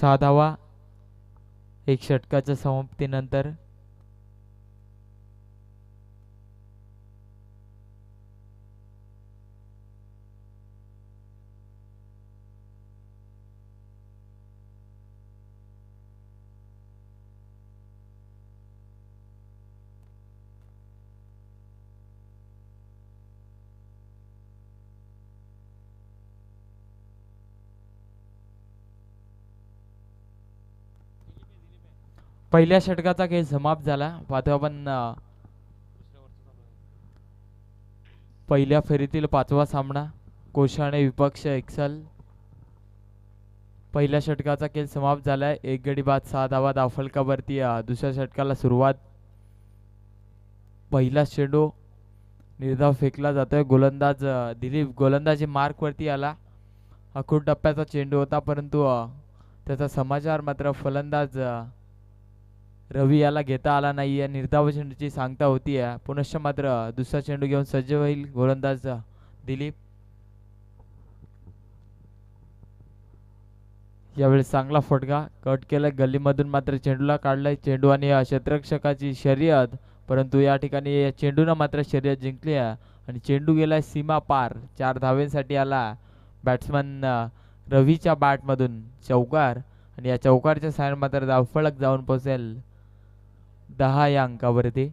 साधावा एक षटकाच्या समाप्तीनंतर पहिल्या षटकाचा खेळ समाप्त झाला. पाहतो आपण पहिल्या फेरीतील पाचवा सामना कोशाणे विपक्ष एक्सल. पहिल्या षटकाचा खेळ समाप्त झालाय. एक गडी बाद सहा धावा दाफलकावरती दुसऱ्या षटकाला सुरुवात. पहिला चेंडू निर्धाव फेकला जातोय. गोलंदाज दिलीप गोलंदाजी मार्कवरती आला. अखूट टप्प्याचा चेंडू होता परंतु त्याचा समाचार मात्र फलंदाज रवी याला घेता आला नाही आहे निर्धाव चेंडूची सांगता होती आहे पुनश्च मात्र दुसरा चेंडू घेऊन सज्ज होईल गोलंदाज दिलीप. यावेळी चांगला फटका. कट केला गल्लीमधून मात्र चेंडूला काढलाय. चेंडू आणि या क्षेत्ररक्षकाची शर्यत. परंतु या ठिकाणी या चेंडूनं मात्र शर्यत जिंकली आहे. आणि चेंडू गेलाय सीमा पार. चार धावेंसाठी आला बॅट्समन रवीच्या बॅटमधून चौकार. आणि या चौकारच्या सायन मात्र धावफळक जाऊन पोहोचेल दहा या अंकावरती.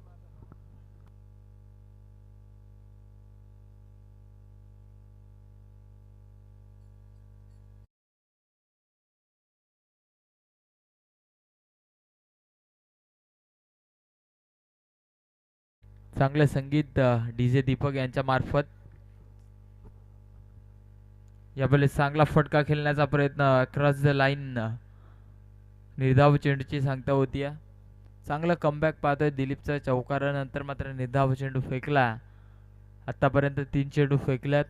चांगले संगीत डीजे दीपक यांच्या मार्फत. यावेळेस चांगला फटका खेळण्याचा प्रयत्न क्रॉस द लाईन निर्धाव चेंडूची सांगता होती चांगलं कमबॅक पाहतोय दिलीपचा चौकारानंतर मात्र निधाव चेंडू फेकला. आत्तापर्यंत तीन चेंडू फेकल्यात.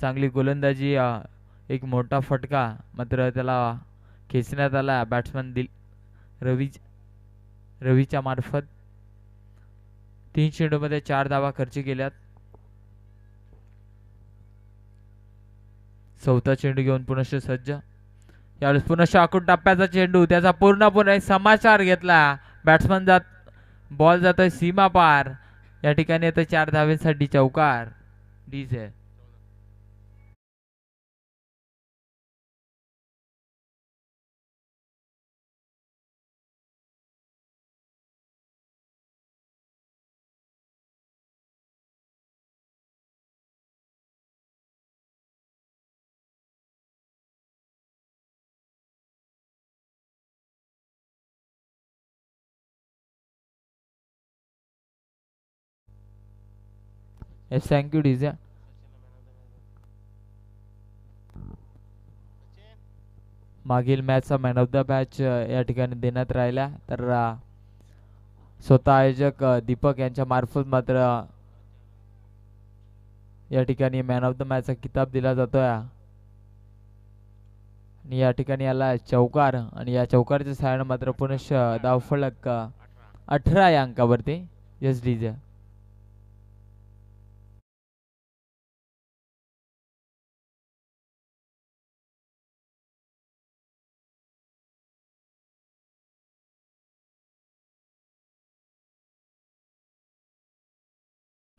चांगली गोलंदाजी एक मोठा फटका मात्र त्याला खेचण्यात आला बॅट्समन दिल रवी रवीच्या मार्फत. तीन चेंडूमध्ये चार धावा खर्च केल्यात. चौथा चेंडू घेऊन पुनश सज्ज. यावेळेस पुनश्च आखून टप्प्याचा चेंडू त्याचा पूर्णपणे समाचार घेतला. बॅट्समन जात बॉल जातोय सीमा पार. या ठिकाणी आता चार धावेसाठी चौकार. डीज आहे Yes, thank you, DJ. मागील मॅचचा मॅन ऑफ द मॅच या ठिकाणी देण्यात राहिला. तर स्वतः आयोजक दीपक यांच्या मार्फत मात्र या ठिकाणी मॅन ऑफ द मॅचचा किताब दिला जातोय. आणि या ठिकाणी आला चौकार. आणि या चौकारच्या सहाय्यानं मात्र पुनश्च धावफलक अठरा या अंकावरती. यस डीजे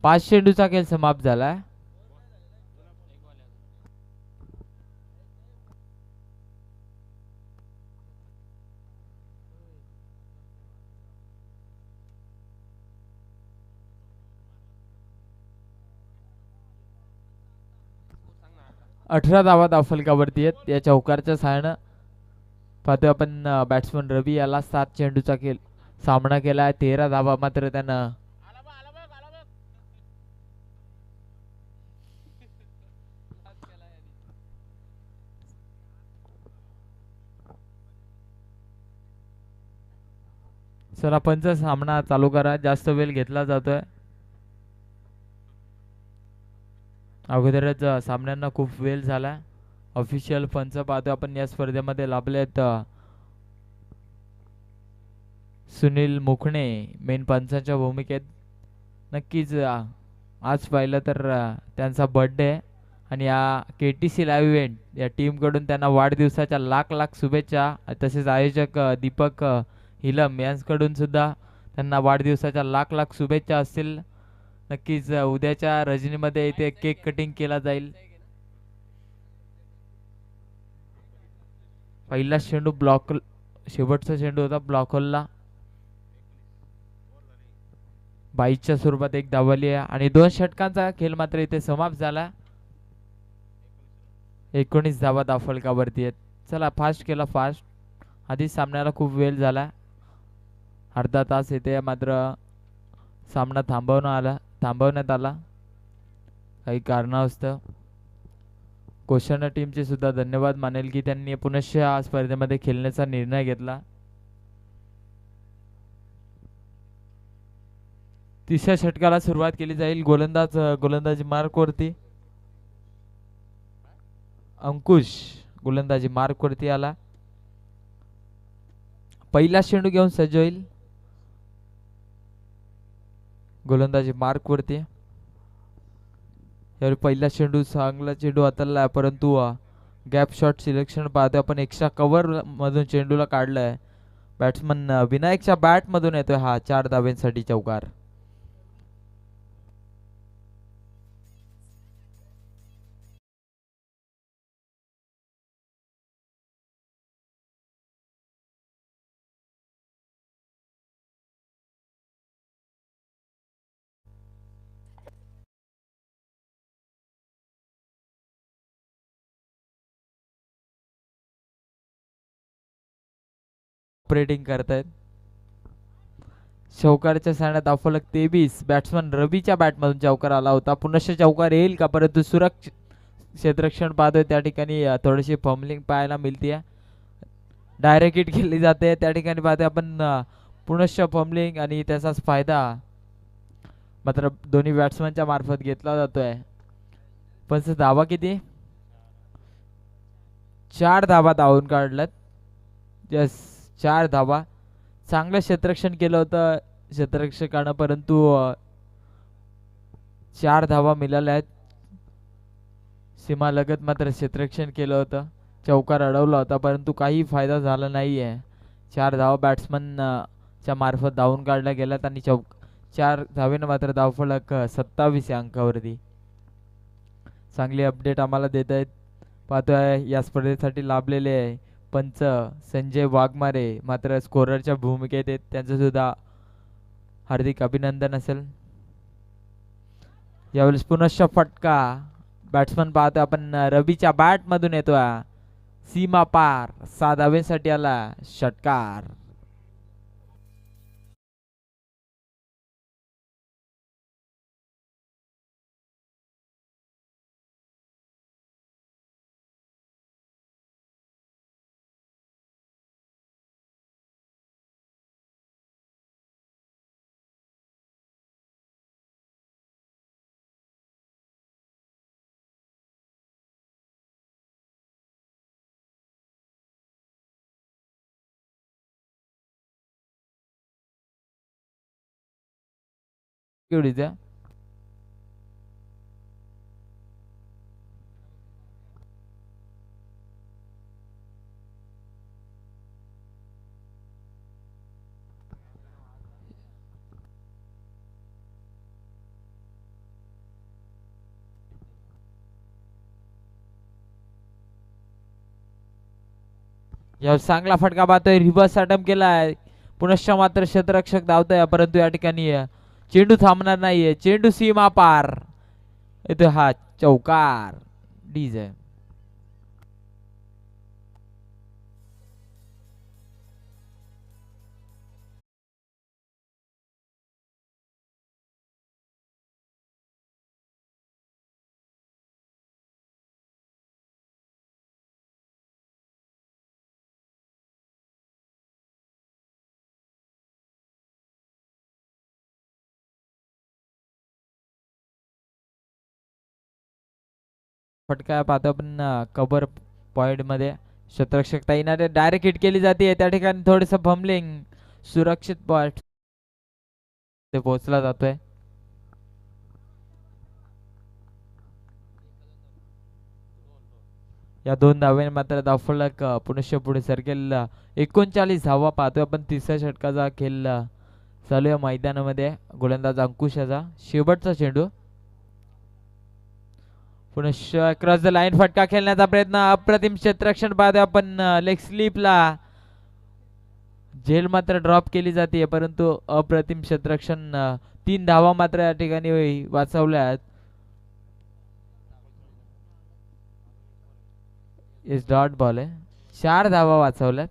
पाच चेंडूचा खेळ समाप्त झालाय अठरा धावा दाफलकावरती आहेत. या चौकारच्या सहाय्यानं पाहतोय आपण बॅट्समन रवी याला सात चेंडूचा खेळ सामना केला आहे तेरा धावा मात्र त्यानं चला सामना चालू करा. जास्त वेळ घेतला जातोय. अगोदरच सामन्यांना खूप वेळ झाला. ऑफिशियल पंच पाहतो आपण. या स्पर्धेमध्ये लाभले सुनील मुखणे मेन पंचांच्या भूमिकेत. नक्कीच आज पाहिलं तर त्यांचा बर्थडे आणि या K T C live event या टीमकडून त्यांना वाढदिवसाच्या लाख लाख शुभेच्छा. तसेच आयोजक दीपक हिलम यांच्याकडून सुद्धा त्यांना वाढदिवसाच्या लाख लाख शुभेच्छा असतील. नक्कीच उद्याच्या रजनीमध्ये इथे केक कटिंग केला जाईल. पहिला चेंडू ब्लॉक शेवटचा चेंडू होता ब्लॉक होलला बाईसच्या स्वरूपात एक धावली आहे आणि दोन षटकांचा खेळ मात्र इथे समाप्त झाला. एकोणीस धावा दाफलकावरती आहेत. चला फास्ट केला फास्ट आधीच सामन्याला खूप वेळ झाला. अर्धा तास येते मात्र सामना थांबवणं आला थांबवण्यात आला. काही कारणास्तव. क्वेश्चन टीमचे सुद्धा धन्यवाद मानेल की त्यांनी पुनश्च या स्पर्धेमध्ये खेळण्याचा निर्णय घेतला. तिसऱ्या षटकाला सुरुवात केली जाईल. गोलंदाज गोलंदाजी गोलंदाजी मार्कवरती अंकुश गोलंदाजी मार्कवरती आला. पहिला चेंडू घेऊन सज्ज होईल गोलंदाजी मार्कवरती यावेळी पहिला चेंडू चांगला चेंडू हाताळला परंतु गॅप शॉट सिलेक्शन पाहतो आपण एक्स्ट्रा कवरमधून चेंडूला काढला आहे बॅट्समन विनायकच्या बॅटमधून येतोय हा चार धाब्यांसाठी चौकार. ऑपरेटिंग करतायत. चौकारच्या साण्यात अफलक तेवीस बॅट्समन रवीच्या बॅटमधून चौकार आला होता. पुनश्च चौकार येईल का? परंतु सुरक्ष क्षेत्ररक्षण पाहतोय त्या ठिकाणी थोडीशी फमलिंग पाहायला मिळते डायरेक्ट हिट केली जाते त्या ठिकाणी पाहते आपण पुनश्च फमलिंग आणि त्याचाच फायदा मात्र दोन्ही बॅट्समनच्या मार्फत घेतला जातोय. पण सर धावा किती? चार धावा धावून काढल्यात. यस चार धावा. चांगलं क्षेत्ररक्षण केलं होतं क्षेत्ररक्षकानं परंतु चार धावा मिळाल्या आहेत. सीमालगत मात्र क्षेत्ररक्षण केलं होतं. चौकार अडवला होता परंतु काही फायदा झाला नाही आहे चार धावा बॅट्समन च्या मार्फत धावून काढल्या गेल्यात आणि चौक चार धावेनं मात्र धावफलक सत्तावीस या अंकावरती. चांगली अपडेट आम्हाला देत आहेत पाहतोय या स्पर्धेसाठी लाभलेले आहे. पंच संजय वाघमारे मात्र स्कोररच्या भूमिकेत आहेत. त्यांचंसुद्धा हार्दिक अभिनंदन असेल. यावेळेस पुनश्च फटका. बॅट्समन पाहतो आपण अ, रवीच्या बॅट मधून सीमा पार सहा धावेसाठी आला षटकार. केवढीच्या यावर चांगला फटका पाहतोय रिव्हर्स केला केलाय. पुनश्च मात्र क्षेत्ररक्षक धावतोय परंतु या ठिकाणी चेंडू थांबणार नाहीये. चेंडू सीमा पार. येतो हा चौकार. डीज. आहे फटका पाहतो आपण कबर पॉईंटमध्ये मध्ये क्षेत्ररक्षक ताईनाने डायरेक्ट हिट केली जाते त्या ठिकाणी थोडस फमलिंग सुरक्षित पॉईंट ते पोहोचला जातोय. या दोन धाव्याने मात्र धावफलक पुनश पुढे सरकेल. एकोणचाळीस धावा पाहतोय आपण. तिसऱ्या षटकाचा खेळ चालू या मैदानामध्ये. गोलंदाज अंकुशाचा शेवटचा चेंडू पुन्हा क्रॉस द लाईन फटका खेळण्याचा प्रयत्न. अप्रतिम क्षेत्ररक्षण पाहतोय आपण लेग स्लीपला झेल मात्र ड्रॉप केली जाते परंतु अप्रतिम क्षेत्ररक्षण तीन धावा मात्र या ठिकाणी वाचवल्यात इस डॉट बॉल आहे. चार धावा वाचवल्यात.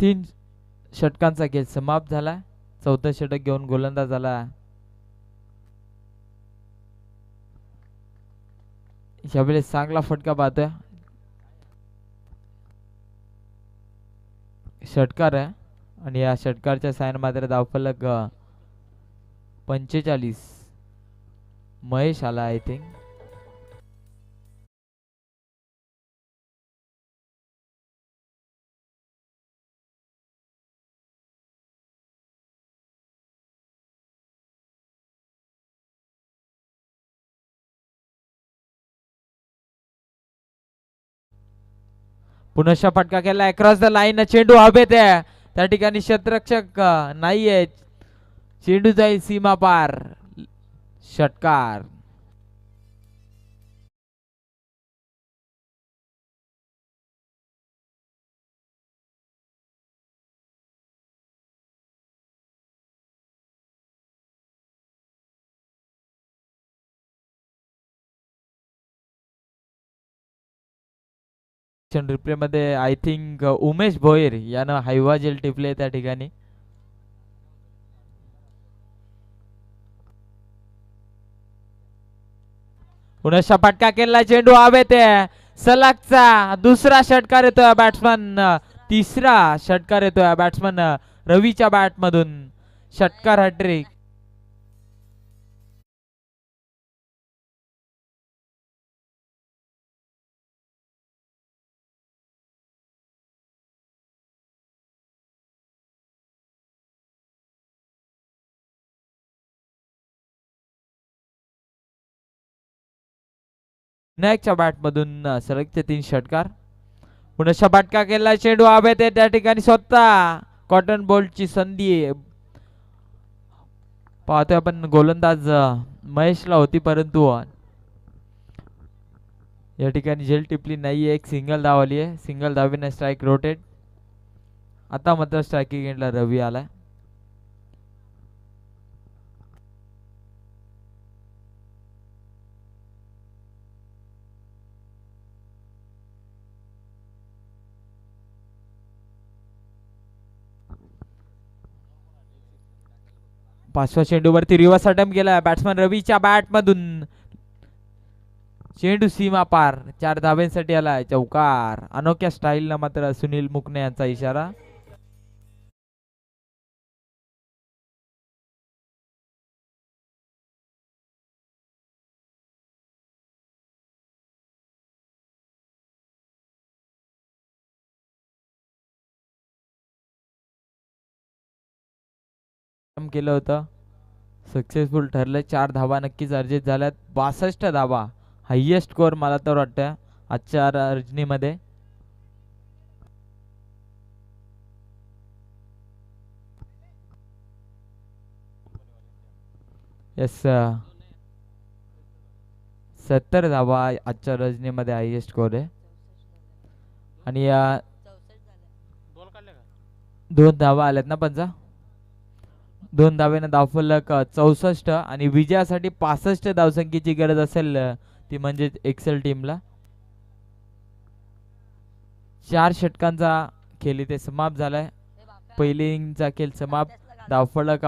तीन षटकांचा खेळ. समाप्त झाला. चौथं षटक घेऊन गोलंदाज आला यावेळेस चांगला फटका पाहतोय. षटकार आहे. आणि या षटकारच्या सायन मात्र धावफलक पंचेचाळीस. महेश आला आय थिंक पुनश्च फटका केला? अक्रॉस द लाईन चेंडू हवेत आहे. त्या ठिकाणी क्षेत्ररक्षक नाहीये. चेंडू जाईल सीमा पार. षटकार. रिप्लेमध्ये आय थिंक उमेश भोईर यानं हायवा जेल टिपले त्या ठिकाणी. पुनश्च फटका केलेला चेंडू हवेत ते. सलगचा दुसरा षटकार येतोय बॅट्समन uh, तिसरा षटकार येतोय बॅट्समन uh, रवीच्या बॅट मधून. षटकार हॅट्रिक विनायकच्या बॅटमधून सलगचे तीन षटकार. पुन्हा फटका केला? चेंडू आभेत आहे त्या ठिकाणी स्वतः. कॉटन बोल्टची संधी आहे. पाहतोय आपण गोलंदाज महेशला होती परंतु या ठिकाणी झेल टिपली नाहीये. एक सिंगल धावली आहे. सिंगल धावीने स्ट्राईक रोटेट आता मात्र स्ट्रायकिंग एंडला रवी आलाय. पाचव्या चेंडूवरती रिव्हर्स अटेम्प्ट केला बॅट्समन रवीच्या बॅट मधून चेंडू सीमा पार. चार धाब्यांसाठी आलाय. चौकार. अनोख्या स्टाईल न मात्र सुनील मुकणे यांचा इशारा. काम केलं होतं. सक्सेसफुल ठरलं. चार धावा नक्कीच अर्जित झाल्यात. बासष्ट धावा. हायेस्ट स्कोअर मला तर वाटतं आजच्या रजनीमध्ये. येस सत्तर धावा आजच्या रजनीमध्ये हायेस्ट स्कोर आहे. आणि या दोन धावा आल्यात ना पंचा? दोन धाव्यानं धावफलक चौसष्ट आणि विजयासाठी पासष्ट धावसंख्येची गरज असेल ती म्हणजे एक्सेल टीमला चार षटकांचा खेळ इथे समाप्त झालाय. पहिली इनिंगचा खेळ समाप्त. धावफलक